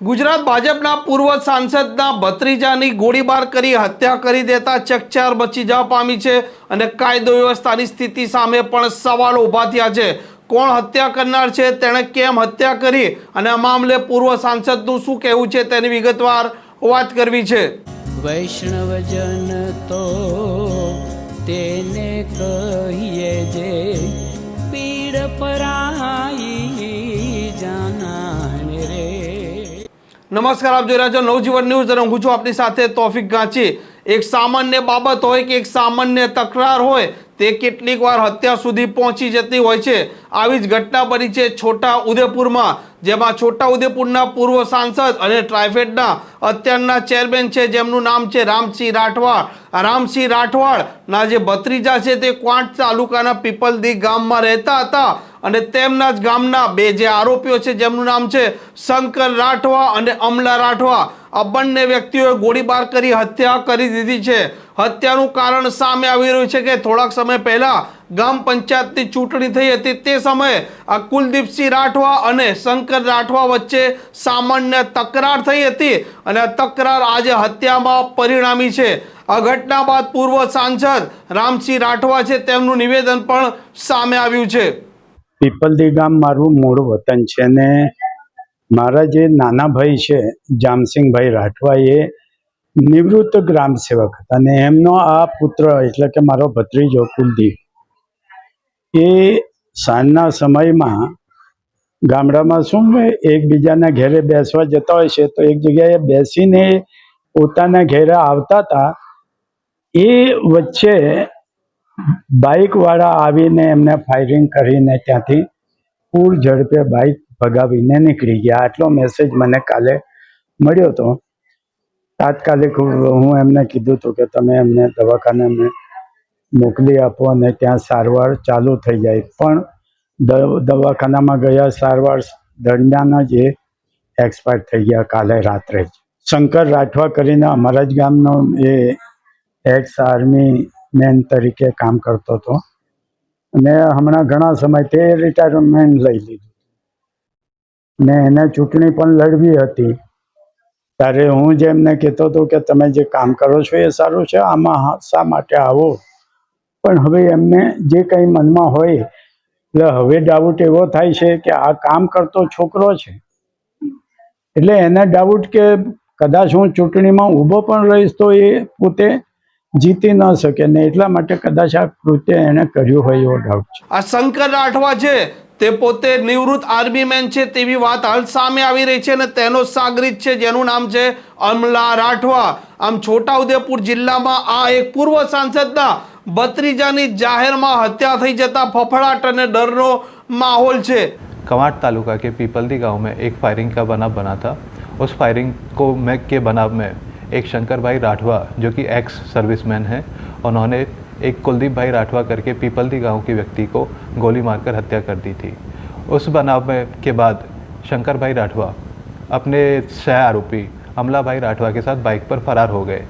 ગુજરાત ભાજપના પૂર્વ સાંસદના ભત્રીજાની ગોળીબાર કરી હત્યા કરી દેતા ચકચાર મચી જવા પામી છે અને કાયદો વ્યવસ્થાની સ્થિતિ સામે પણ સવાલો ઊભા થયા છે. કોણ હત્યા કરનાર છે, તેણે કેમ હત્યા કરી અને આ મામલે પૂર્વ સાંસદનું શું કહેવું છે તેની વિગતવાર વાત કરવી છે. વૈષ્ણવજન તો તેને કહીએ જે પીડ પરાઈ નમસ્કાર, આપ જોઈ રહ્યા છો નવજીવન ન્યૂઝ અને હું છું આપની સાથે તોફિક ગાંચી. એક સામાન્ય બાબત હોય કે એક સામાન્ય તકરાર હોય, તે કેટલીક વાર હત્યા સુધી પહોંચી જતી હોય છે. આવી જ ઘટના બની છે છોટા ઉદેપુરમાં, જેમાં છોટા ઉદેપુરના પૂર્વ સાંસદ અને ટ્રાઇફેડના અત્યારના ચેરમેન છે, જેમનું નામ છે રામસિંહ રાઠવાડ. રામસિંહ રાઠવાડના જે ભત્રીજા છે, તે ક્વાંટ તાલુકાના પીપલદી ગામમાં રહેતા હતા. અને તેમના જ ગામના બે જે આરોપીઓ છે, જેમનું નામ છે શંકર રાઠવા અને અમલા રાઠવા. આ બંને વ્યક્તિઓએ ગોળીબાર કરી હત્યા કરી દીધી છે. હત્યાનું કારણ સામે આવી રહ્યું છે કે થોડાક સમય પહેલા ગામ પંચાયતની ચૂંટણી થઈ હતી. તે સમયે આ કુલદીપસિંહ રાઠવા અને શંકર રાઠવા વચ્ચે સામાન્ય તકરાર થઈ હતી અને આ તકરાર આજે હત્યામાં પરિણામી છે. આ ઘટના બાદ પૂર્વ સાંસદ રામસિંહ રાઠવા છે, તેમનું નિવેદન પણ સામે આવ્યું છે. પીપલદી ગામ મારું મૂળ વતન છે ને મારા જે નાના ભાઈ છે જામસિંગભાઈ રાઠવા એ નિવૃત્ત ગ્રામ સેવક હતા અને એમનો આ પુત્ર એટલે કે મારો ભત્રીજો કુલદીપ એ સાંજના સમયમાં ગામડામાં શું એકબીજાના ઘેરે બેસવા જતા હોય છે, તો એક જગ્યાએ બેસીને પોતાના ઘેરે આવતા હતા. એ વચ્ચે બાઇક વાળા આવીને એમને ફાયરિંગ કરીને ત્યાંથી પૂર ઝડપે બાઇક ભગાવીને નીકળી ગયા. આટલો મેસેજ મને કાલે મળ્યો હતો. તાત્કાલિક હું એમને કીધું હતું કે તમે એમને દવાખાને મોકલી આપો અને ત્યાં સારવાર ચાલુ થઈ જાય. પણ દવાખાનામાં ગયા સારવાર દરમિયાન જ એ એક્સપાયર થઈ ગયા કાલે રાત્રે જ. શંકર રાઠવા કરીને અમારા જ ગામનો એ એક્સ આર્મી મેન તરીકે કામ કરતો હતો. અને હમણાં ઘણા સમયથી રિટાયરમેન્ટ લઈ લીધું. ને એને ચૂંટણી પણ લડવી હતી. ત્યારે હું જે એમને કહેતો હતો કે તમે જે કામ કરો છો એ સારું છે, આમાં શા માટે આવો? પણ હવે એમને જે કંઈ મનમાં હોય, એટલે હવે ડાઉટ એવો થાય છે કે આ કામ કરતો છોકરો છે. એટલે એને ડાઉટ કે કદાચ હું ચૂંટણીમાં ઊભો પણ રહીશ તો એ પોતે જીતી ન શકે ને એટલા માટે કદાચ આ કૃત્ય એણે કર્યું હોય એવો ડાઉટ છે આ શંકર રાઠવા છે તે પોતે નિવૃત્ત આર્મી મેન છે તેવી વાત હાલ સામે આવી રહી છે અને તેનો સાગરીત છે જેનું નામ છે અમલા રાઠવા આમ છોટાઉદેપુર જિલ્લામાં આ એક પૂર્વ સાંસદના બત્રીજાની જાહેરમાં હત્યા થઈ જતા ફફડાટ અને ડરનો માહોલ છે कवाट तालुका के पीपलदी गांव में एक फायरिंग का बनाव बना था उस फायरिंग को में के बनाव में एक शंकर भाई राठवा, जो कि एक्स सर्विसमैन हैं, उन्होंने एक कुलदीप भाई राठवा करके पीपलदी गाँव के व्यक्ति को गोली मारकर हत्या कर दी थी। उस बनाव में के बाद शंकर भाई राठवा अपने सह आरोपी अमला भाई राठवा के साथ बाइक पर फरार हो गए।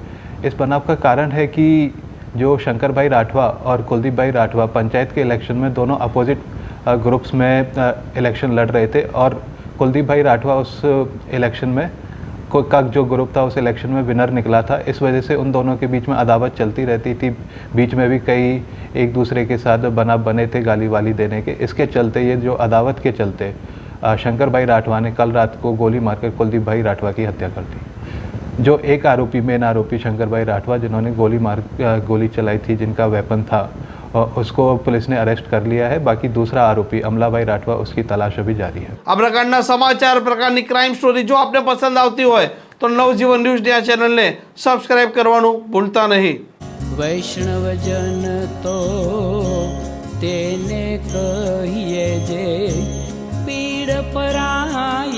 इस बनाव का कारण है कि जो शंकर भाई राठवा और कुलदीप भाई राठवा पंचायत के इलेक्शन में दोनों अपोजिट ग्रुप्स में इलेक्शन लड़ रहे थे और कुलदीप भाई राठवा उस इलेक्शन में को जो ग्रुप था, उस इलेक्शन में विनर निकला था। इस वजह से उन दोनों के बीच में अदावत चलती रहती थी। बीच में भी कई एक दूसरे के साथ बना, बने थे गाली वाली देने के। इसके चलते, ये जो अदावत के चलते शंकर भाई राठवा ने कल रात को गोली मारकर कुलदीप भाई राठवा की हत्या कर दी। जो एक आरोपी मेन आरोपी शंकर भाई राठवा, जिन्होंने गोली मार गोली चलाई थी, जिनका वेपन था और उसको पुलिस ने अरेस्ट कर लिया है बाकी दूसरा आरोपी अमला भाई राठवा उसकी तलाश अभी जारी है આ પ્રકારના સમાચાર પ્રકારની ક્રાઇમ સ્ટોરી જો આપને પસંદ આવતી હોય તો નવજીવન ન્યૂઝ આ ચેનલને સબસ્ક્રાઇબ કરવાનું ભૂલતા નહીં વૈષ્ણવજન તો તેને કહીએ જે પીડ પરાઈ